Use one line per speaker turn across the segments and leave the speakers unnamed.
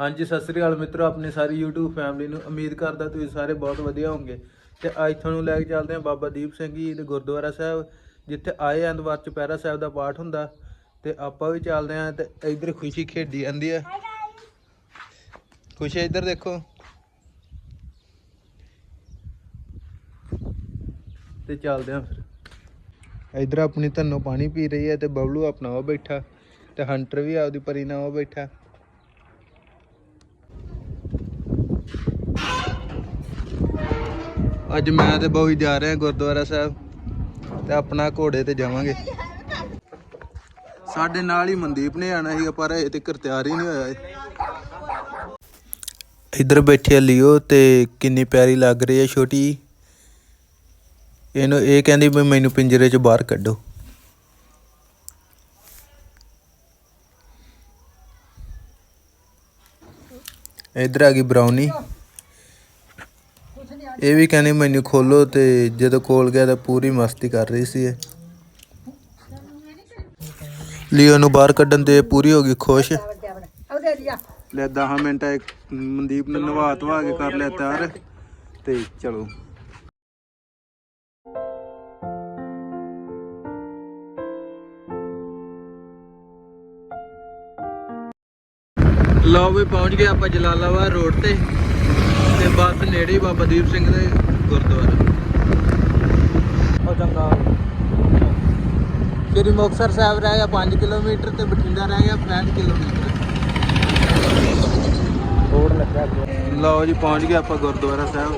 ਹਾਂਜੀ ਸਤਿ ਸ੍ਰੀ ਅਕਾਲ ਮਿੱਤਰੋ ਆਪਣੀ ਸਾਰੀ YouTube ਫੈਮਿਲੀ ਨੂੰ ਉਮੀਦ ਕਰਦਾ ਤੁਸੀਂ ਸਾਰੇ ਬਹੁਤ ਵਧੀਆ ਹੋਵੋਗੇ। ਤੇ ਅੱਜ ਤੁਹਾਨੂੰ ਲੈ ਕੇ ਚੱਲਦੇ ਹਾਂ ਬਾਬਾ ਦੀਪ ਸਿੰਘ ਜੀ ਦੇ ਗੁਰਦੁਆਰਾ ਸਾਹਿਬ ਜਿੱਥੇ ਆਏ ਐਤਵਾਰ ਚੁਪਹਿਰਾ ਸਾਹਿਬ ਦਾ ਪਾਠ ਹੁੰਦਾ। ਤੇ ਆਪਾਂ ਵੀ ਚੱਲਦੇ ਹਾਂ ਤੇ ਇੱਧਰ ਖੁਸ਼ੀ ਖੇਡੀ ਜਾਂਦੀ ਹੈ ਖੁਸ਼ੀ ਇੱਧਰ ਦੇਖੋ। ਤੇ ਚੱਲਦੇ ਹਾਂ ਫਿਰ। ਇੱਧਰ ਆਪਣੀ ਧੰਨੋ ਪਾਣੀ ਪੀ ਰਹੀ ਹੈ ਤੇ ਬਬਲੂ ਆਪਣਾ ਉਹ ਬੈਠਾ। ਤੇ ਹੰਟਰ ਵੀ ਆਪਦੀ ਪਰੀ ਨਾਲ ਉਹ ਬੈਠਾ। ਅੱਜ ਮੈਂ ਤੇ ਬੋਈ ਜਾ ਰਹੇ ਹਾਂ ਗੁਰਦੁਆਰਾ ਸਾਹਿਬ ਤੇ ਆਪਣਾ ਘੋੜੇ ਤੇ ਜਾਵਾਂਗੇ। ਸਾਡੇ ਨਾਲ ਹੀ ਮਨਦੀਪ ਨੇ ਆਣਾ ਸੀਗਾ, ਪਰ ਇਹ ਤੱਕ ਤਿਆਰ ਹੀ ਨਹੀਂ ਹੋਇਆ ਇੱਧਰ ਬੈਠੇ ਲਿਓ ਤੇ ਕਿੰਨੀ ਪਿਆਰੀ ਲੱਗ ਰਹੀ ਹੈ ਛੋਟੀ ਇਹਨੂੰ ਇਹ ਕਹਿੰਦੀ ਵੀ ਮੈਨੂੰ ਪਿੰਜਰੇ 'ਚ ਬਾਹਰ ਕੱਢੋ। ਇੱਧਰ ਆ ਗਈ ਬਰਾਉਨੀ ਇਹ ਵੀ ਕਹਿੰਦੀ ਮੈਨੂੰ ਖੋਲੋ ਤੇ ਜਦੋਂ ਕੋਲ ਗਿਆ ਤਾਂ ਪੂਰੀ ਮਸਤੀ ਕਰ ਰਹੀ ਸੀ ਇਹ। ਲਿਓ ਨੂੰ ਬਾਹਰ ਕੱਢਣ ਤੇ ਪੂਰੀ ਹੋ ਗਈ ਖੁਸ਼। ਲੈ 10 ਮਿੰਟ ਇੱਕ ਮਨਦੀਪ ਨੇ ਨਵਾ ਧਵਾ ਕੇ ਕਰ ਲਿਆ ਤਿਆਰ। ਤੇ ਚਲੋ। ਲਓ ਵੀ ਪਹੁੰਚ ਗਏ ਆਪਾਂ ਜਲਾਲਾਬਾਦ ਰੋਡ ਤੇ। ਤੇ ਬਸ ਨੇੜੇ ਹੀ ਬਾਬਾ ਦੀਪ ਸਿੰਘ ਦੇ ਗੁਰਦੁਆਰਾ। ਉਹ ਚੰਗਾ ਸ਼੍ਰੀ ਮੁਕਤਸਰ ਸਾਹਿਬ ਰਹਿ ਗਿਆ 5 ਕਿਲੋਮੀਟਰ ਤੇ ਬਠਿੰਡਾ ਰਹਿ ਗਿਆ 65 ਕਿਲੋਮੀਟਰ। ਰੋਡ ਲੱਗਾ ਲਓ ਜੀ ਪਹੁੰਚ ਗਏ ਆਪਾਂ ਗੁਰਦੁਆਰਾ ਸਾਹਿਬ।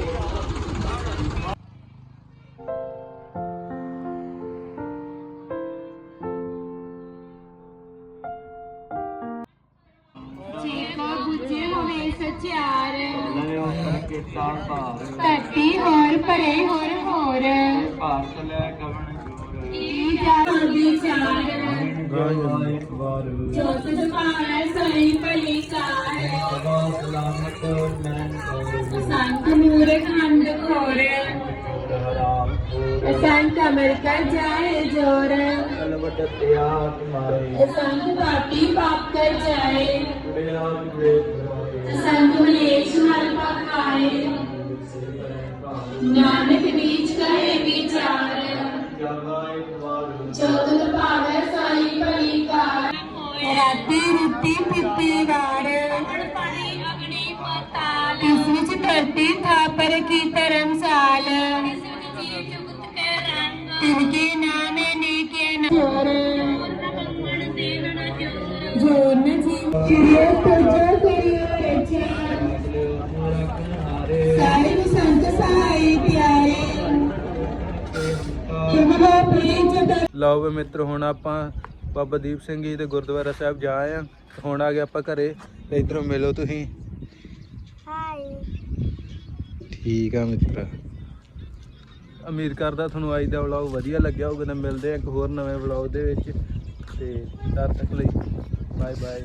ਧਰਤੀ ਹੋਰ ਭਰੇ ਹੋਰ ਹੋਰ। ਇਹ ਜਾਣ? ਵਿਚਾਰ ਜੋ ਤੁਝ ਭਾਵੈ ਸਹੀ ਭਲੀ ਕਾਰ ਸੰਤ ਮੂਰਖ ਹੰਦ ਖੋਰ ਸੰਤ ਅਮਰ ਕਰ ਜਾਏ ਜੋਰ ਸੰਤ ਪਾਪੀ ਪਾਪ ਕਰ ਜਾਏ। ਸੰਤ ਮਲੇਸ਼ ਮਲ ਪਕਾਏ ਨਾਨਕ ਬੀਚ ਕਹੇ ਵਿਚਾਰ ਜੋ ਤੁਧ ਭਾਵੈ ਸਾਈ ਭਲੀ ਕਾਰ ਰਾਤੀ ਰੁੱਤੀ ਪਿੱਪੀ ਵਾਰ ਅਗਣੀ ਪਤਾਲ ਇਸ ਵਿੱਚ ਧਰਤੀ ਥਾਪਰ ਕੀ ਧਰਮਸਾਲ ਤਿਨਕੇ ਨਾਮੇ ਨੇ ਕੇ ਨੋਰ ਜੋਰ ਨ ਜੀ ਚਿੜੀਏ ਤੁਝੋ ਕਰਿਓ ਸੰਤ ਸਹਾਈ ਪਿਆਰੇ ਜਤ
ਲਓ ਵੀ ਮਿੱਤਰ ਹੁਣ ਆਪਾਂ ਬਾਬਾ ਦੀਪ ਸਿੰਘ ਜੀ ਦੇ ਗੁਰਦੁਆਰਾ ਸਾਹਿਬ ਜਾ ਆਏ ਆ ਹੁਣ ਆ ਗਏ ਆਪਾਂ ਘਰੇ। ਤੇ ਇਧਰੋਂ ਮਿਲੋ ਤੁਸੀਂ।
ਹਾਈ
ਠੀਕ ਆ ਮਿੱਤਰ। ਉਮੀਦ ਕਰਦਾ ਤੁਹਾਨੂੰ ਅੱਜ ਦਾ ਵਲੌਗ ਵਧੀਆ ਲੱਗਿਆ ਹੋਊਗਾ ਤਾਂ ਮਿਲਦੇ ਆ ਇੱਕ ਹੋਰ ਨਵੇਂ ਵਲੌਗ ਦੇ ਵਿੱਚ। ਤੇ ਤਦ ਤੱਕ ਲਈ ਬਾਏ ਬਾਏ